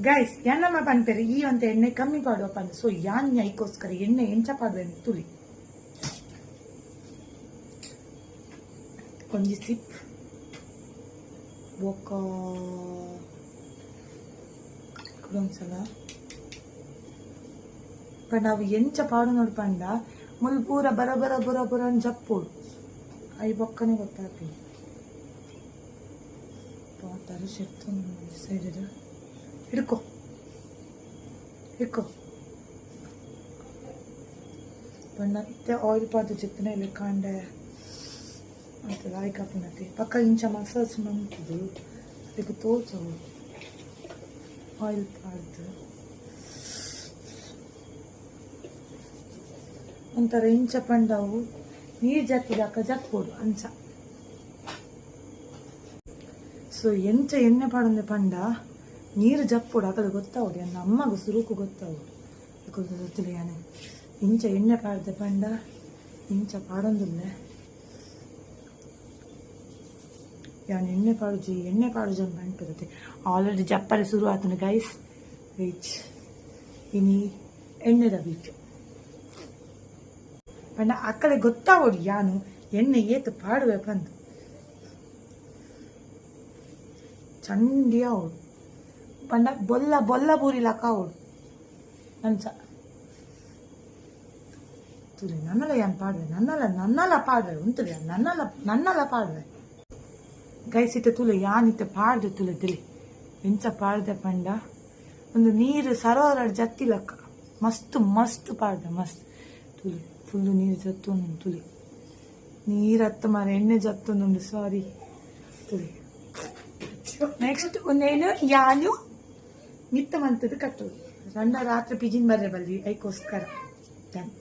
Guys ಎಣ್ಣಮ್ಮ ಪನ್ಪೆರೆ ಈ ಅಂತ ಎಣ್ಣೆ ಕಮ್ಮಿ ಪಾಡುವ ಪಂದ್ ಸೊ ಯಾನ್ ಐಕೋಸ್ಕರ ಎಣ್ಣೆ ಎಂಚ ಪಾಡುವೆ ತುಳಿ ಒಂಜಿ ಸಿಪ್ ಬೊಕ್ಕ ಒಂದ್ಸಲ ಪಂಡ ಅವು ಎಂಚ ಪಾಡು ನೋಡಿ ಪಂಡ ಮುಲ್ ಪೂರ ಬರ ಬರ ಬುರ ಬುರ ಅಂತ ಜಪ್ಪೋಡು ಐ ಬೊಕ್ಕನೆ ಗೊತ್ತಾಗ್ತದೆ ಪಾತಾರೆ ಶೆತ್ತು ಸೈಡ್ ಹಿಡ್ಕೊ ಹಿಡ್ಕೊ ಬಣ್ಣ ಇತ್ತೆ ಆಯಿಲ್ ಪಾದ ಚಿತ್ತನೆ ಇಲ್ಲಿ ಕಾಂಡೆ ಅಂತ ಲಾಯ್ಕ ಪುನತಿ ಪಕ್ಕ ಇಂಚ ಮಸಾಜ್ ಮಂತಿದ್ದು ಅದಕ್ಕೆ ತೋರ್ಸವು ಆಯಿಲ್ ಪಾಡ್ದು ಒಂಥರ ಇಂಚ ಪಂಡವು ನೀರು ಜತ್ತಿದಾಕ ಜಕ್ಬೋದು ಅಂಚ ಸೊ ಎಂಚ ಎಣ್ಣೆ ಪಾಡಂದೆ ಪಂಡ ನೀರು ಜಪ್ಪುಡು ಅಕಡೆ ಗೊತ್ತಾವುಡು ಎನ್ನ ಅಮ್ಮಗೂ ಸುರುಕು ಗೊತ್ತಾವುಡು ಗೊತ್ತಿಲ್ಲ ಯಾನೆ. ಇಂಚ ಎಣ್ಣೆ ಪಾಡ್ದೆ ಪಂಡ, ಇಂಚ ಪಾಡೊಂದಿಲ್ಲ. ಯಾನ್ ಎಣ್ಣೆ ಪಾಡುಜಿ ಎಣ್ಣೆ ಪಾಡುಜಿ ಅಂತ ಅಂಟಿರುತ್ತೆ ಆಲ್ರೆಡಿ ಜಪ್ಪರೆ ಶುರು ಆತನು ಗೈಸ್ ವಿಚ್ ಇನಿ ಎಣ್ಣೆದ ಬೀಚು ಪಂಡ ಅಕ್ಕಲೆ ಗೊತ್ತಾವುಡು ಯಾನು, ಎಣ್ಣೆ ಏತು ಪಾಡುವೆ ಬಂದು ಚಂಡಿ ಅವಳು ಪಂಡ ಬೊಲ್ಲ ಬೊಲ್ಲ ಬೂರಿ ಅವಳು. ಅಂಚ ತುರಿ ನನ್ನಲ ಯಾನ್ ಪಾಡ್ವೆ? ನನ್ನಲ ನನ್ನಲ ಪಾಡ್ವೆ? ಉಂತುಲೆ ನನ್ನಲ ನನ್ನಲ ಪಾಡ್ವೆ? ಗೈಸಿತ ಯಾನ್ ಯಾನಿತ ಪಾಡ್ದೆ ತುಲ ತಿಳಿ. ಎಂಚ ಪಾಡ್ದೆ ಪಂಡ? ಒಂದು ನೀರು ಸರೋವರ ಜತ್ತಿ ಲಕ್ಕ ಮಸ್ತ್ ಮಸ್ತ್ ಪಾಡ್ದೆ, ಮಸ್ತ್. ತುಲಿ ಫುಲ್ಲು ನೀರು ಜತ್ತೊಂದು ತುಲಿ. ನೀರು ಹತ್ತ ಮರ, ಎಣ್ಣೆ ಜತ್ತೊಂದುಂಡು ಸಾರಿ. ತುಲಿ. ನೆಕ್ಸ್ಟ್, ಒಂದೇನು? ಯಾನು? ಮಿತ್ತ ಮಂತದ ಕಟ್ಟೋದು. ಸಣ್ಣ ರಾತ್ರಿ ಪಿಜಿನ್ ಬರ್ರೆ ಬಲ್ಲಿ ಐಕೋಸ್ಕರ. ಡನ್